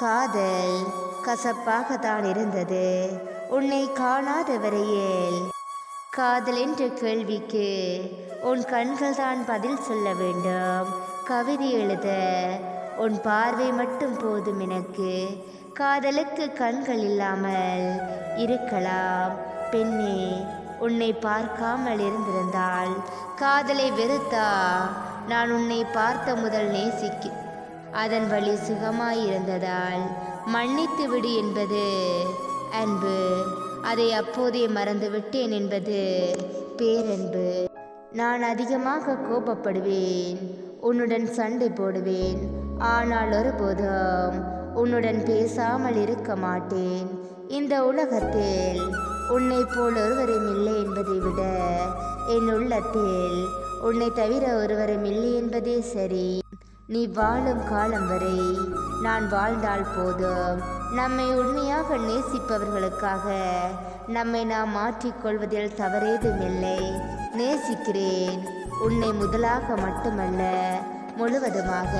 காதல் கசப்பாகத்தான் இருந்தது. உன்னை காணாத வரையில் காதல் என்ற கேள்விக்கு உன் கண்கள் தான் பதில் சொல்ல வேண்டும். கவிதை எழுத உன் பார்வை மட்டும் போதும் எனக்கு. காதலுக்கு கண்கள் இல்லாமல் இருக்கலாம். பெண்ணே உன்னை பார்க்காமல் இருந்திருந்தால் காதலை வெறுத்தா நான் உன்னை பார்த்த முதல் நேசிக்க அதன் வழி சுகமாயிருந்ததால் மன்னித்து விடு என்பது அன்பு. அதை அப்போதே மறந்து விட்டேன் என்பது பேரன்பு. நான் அதிகமாக கோபப்படுவேன் உன்னுடன் சண்டை போடுவேன். ஆனால் ஒருபோதும் உன்னுடன் பேசாமல் இருக்க மாட்டேன். இந்த உலகத்தில் உன்னை போல் ஒருவரும் இல்லை என்பதை விட என் உள்ளத்தில் உன்னை தவிர ஒருவரும் இல்லை என்பதே சரி. நீ வாழும் காலம் வரை நான் வாழ்ந்தால் போதும். நம்மை உண்மையாக நேசிப்பவர்களுக்காக நம்மை நாம் மாற்றிக்கொள்வதில் தவறேதுமில்லை நேசிக்கிறேன். உன்னை முதலாக மட்டுமல்ல முழுவதுமாக.